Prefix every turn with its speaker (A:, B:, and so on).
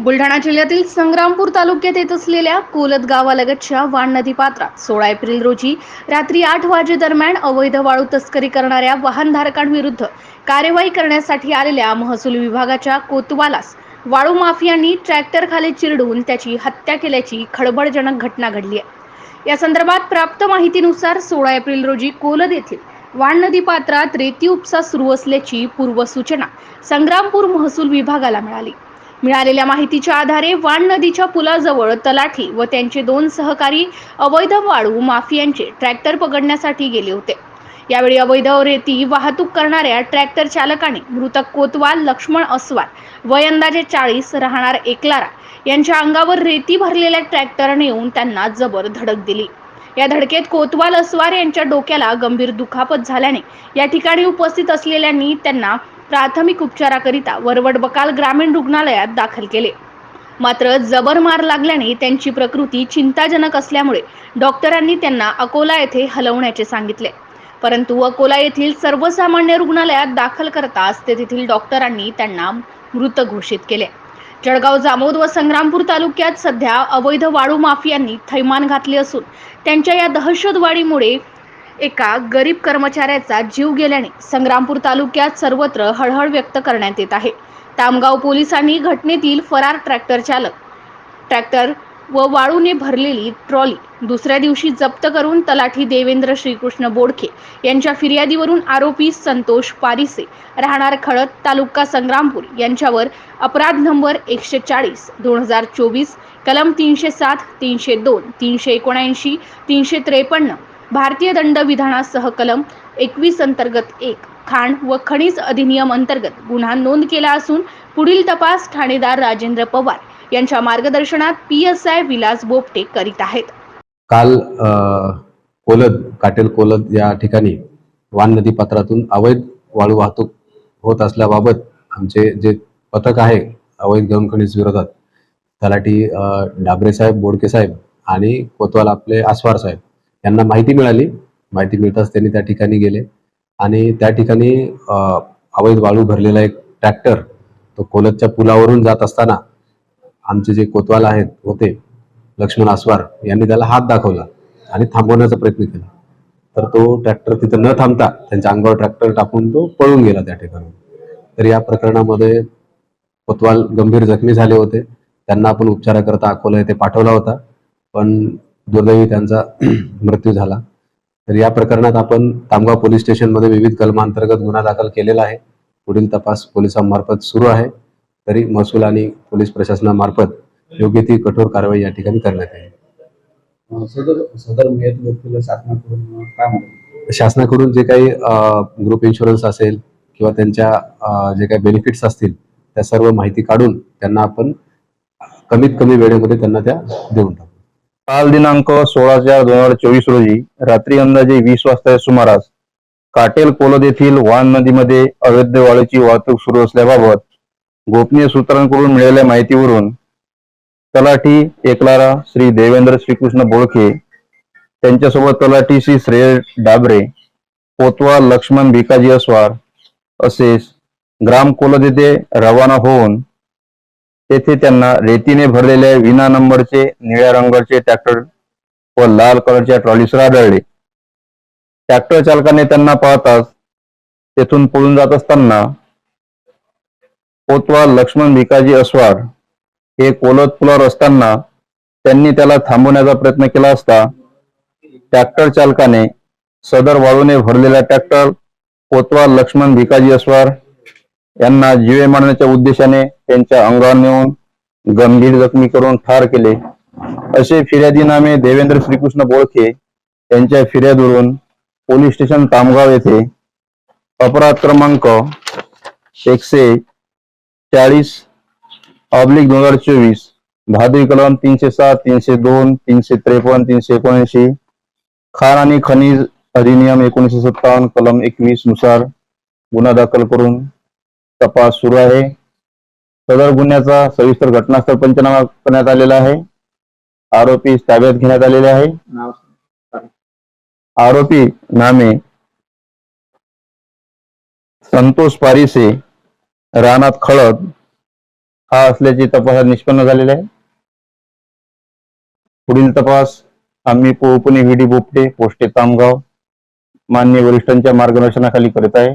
A: बुलढाणा जिल्ह्यातील संग्रामपूर तालुक्यात येत असलेल्या कोलत गावालगतच्या वाण नदी पात्रात सोळा एप्रिल रोजी रात्री आठ वाजेदरम्यान अवैध वाळू तस्करी करणाऱ्या वाहनधारकांविरुद्ध कार्यवाही करण्यासाठी आलेल्या महसूल विभागाच्या कोतवालास वाळू माफियांनी ट्रॅक्टर खाली चिरडून त्याची हत्या केल्याची खळबळजनक घटना घडली आहे. या संदर्भात प्राप्त माहितीनुसार सोळा एप्रिल रोजी कोलद येथील वाण नदी पात्रात रेती उपसा सुरू असल्याची पूर्वसूचना संग्रामपूर महसूल विभागाला मिळाली. मिळालेल्या माहितीच्या आधारे वाण नदीच्या पुलाजवळ तलाठी व त्यांचे दोन सहकारी अवैध वाळू माफियांचे ट्रॅक्टर पकडण्यासाठी गेले होते. यावेळी अवैध रेती वाहतूक करणाऱ्या ट्रॅक्टर चालकाने मृतक कोतवाल लक्ष्मण अस्वाल वय अंदाजे चाळीस राहणार एकलारा यांच्या अंगावर रेती भरलेल्या ट्रॅक्टरने येऊन त्यांना जबर धडक दिली. या धडकेत कोतवाल अस्वार यांच्या डोक्याला गंभीर दुखापत झाल्याने या ठिकाणी उपस्थित असलेल्यांनी त्यांना प्राथमिक उपचाराकरिता वरवड बकाल ग्रामीण रुग्णालयात दाखल केले. मात्र जबर मार लागल्याने त्यांची प्रकृती चिंताजनक असल्यामुळे डॉक्टरांनी त्यांना अकोला येथे हलवण्याचे सांगितले. परंतु अकोला येथील सर्वसामान्य रुग्णालयात दाखल करताच ते तेथील डॉक्टरांनी त्यांना मृत घोषित केले. जळगाव जामोद व संग्रामपूर तालुक्यात सध्या अवैध वाळू माफियांनी थैमान घातले असून त्यांच्या या दहशतवाडीमुळे एका गरीब कर्मचाऱ्याचा जीव गेल्याने संग्रामपूर तालुक्यात सर्वत्र हळहळ व्यक्त करण्यात येत आहे. तामगाव पोलिसांनी घटनेतील फरार ट्रॅक्टर चालक ट्रॅक्टर व वाळूने भरलेली ट्रॉली दुसऱ्या दिवशी जप्त करून तलाठी देवेंद्र श्रीकृष्ण बोडखे यांच्या फिर्यादीवरून आरोपी संतोष पारिसे राहणार खळद तालुका संग्रामपूर यांच्यावर अपराध नंबर एकशे चाळीस दोन हजार चोवीस कलम तीनशे सात तीनशे दोन तीनशे एकोणऐंशी तीनशे त्रेपन्न भारतीय दंडविधानासह कलम एकवीस अंतर्गत एक खाण व खनिज अधिनियम अंतर्गत गुन्हा नोंद केला असून पुढील तपास ठाणेदार राजेंद्र पवार यांच्या मार्गदर्शनात P S I Vilas Bopte करीत आहेत.
B: काल कोलद काटेल कोलद या ठिकाणी वान नदी पात्रातून अवैध वाळू वाहतूक होत असल्याबाबत आमचे जे पथक आहे अवैध गौण खनिज विरोधात तलाठी डाबरे साहेब बोडके साहेब आणि कोतवाल आपले आसवार साहेब त्यांना माहिती मिळाली. माहिती मिळताच त्यांनी त्या ठिकाणी गेले. आणि त्या ठिकाणी अवैध वाळू भरलेला एक ट्रॅक्टर तो कोलतच्या पुलावरून जात असताना आमचे जे कोतवाल आहेत होते लक्ष्मण आस्वार यांनी त्याला हात दाखवला आणि थांबवण्याचा प्रयत्न केला. तर तो ट्रॅक्टर तिथं न थांबता त्यांच्या अंगावर ट्रॅक्टर टाकून तो पळून गेला त्या ठिकाणी. तर या प्रकरणामध्ये कोतवाल गंभीर जखमी झाले होते. त्यांना आपण उपचाराकरता अकोला येथे पाठवला होता. पण दुर्दैवी त्यांचा मृत्यू झाला. तर या प्रकरणात आपण तामगाव पोलीस स्टेशनमध्ये विविध कलमांतर्गत गुन्हा दाखल केलेला आहे. पुढील तपास पोलिसांमार्फत सुरू आहे. तरी महसूल आणि पोलीस प्रशासनामार्फत योग्य ती कठोर कारवाई या ठिकाणी करण्यात येईल.
C: अं, सदर सदर मयत व्यक्तीला शासनाकडून काय
B: शासनाकडून जे काही ग्रुप इन्शुरन्स असेल किंवा त्यांच्या जे काही बेनिफिट्स असतील त्या सर्व माहिती काढून त्यांना आपण कमीत कमी वेळेमध्ये त्यांना त्या देऊन टाकू.
D: काल दिनांक सोळा चार दोन हजार चोवीस रोजी रात्री अंदाजे वीस वाजता सुमारास काटेल कोलद येथील वान नदीमध्ये अवैध वाळूची वाहतूक सुरू असल्याबाबत गोपनीय सूत्रांकडून मिळालेल्या माहितीवरून तलाठी एकलारा श्री देवेंद्र श्रीकृष्ण बोळखे त्यांच्यासोबत तलाठी श्री श्रेय डाबरे कोतवाल लक्ष्मण भिकाजी अस्वार असेच ग्राम कोलद येथे रवाना होऊन तेथे त्यांना रेतीने भरलेल्या विना नंबरचे निळ्या रंगाचे ट्रॅक्टर व लाल कलरच्या ट्रॉलीसर आढळले ट्रॅक्टर चालकाने त्यांना पाहताच तेथून पळून जात असताना कोतवाल लक्ष्मण भिकाजी अस्वार हे कोलत पुलावर असताना त्यांनी त्याला थांबवण्याचा प्रयत्न केला असता ट्रॅक्टर चालकाने सदर वाळूने भरलेला ट्रॅक्टर कोतवाल लक्ष्मण भिकाजी अस्वार यांना जीवे मारण्याच्या उद्देशाने त्यांच्या अंगावर नेऊन गंभीर जखमी करून ठार केले. असे फिर्यादीनामे देवेंद्र श्रीकृष्ण बोळखे यांच्या फिर्यादवरून पोलीस स्टेशन तामगाव येथे अपराध क्रमांक एकशे चाळीस ऑब्लिक दोन हजार चोवीस भादवी कलम तीनशे सात तीनशे दोन तीनशे त्रेपन्न तीनशे एकोणऐंशी खाण आणि खनिज अधिनियम एकोणीसशे सत्तावन्न कलम एकवीसनुसार गुन्हा दाखल करून तपास सुरू आहे. सदर गुन्ह्याचा सविस्तर घटनास्थळ पंचनामा करण्यात आलेला आहे. आरोपी ताब्यात घेण्यात आलेले आहे. आरोपी नामे संतोष पारिसे रानात खळद हा असल्याचे तपासात निष्पन्न झालेले आहे. पुढील तपास आम्ही पोहपुणे व्ही डी बोपटे पोस्टे तामगाव मान्य वरिष्ठांच्या मार्गदर्शनाखाली करत आहे.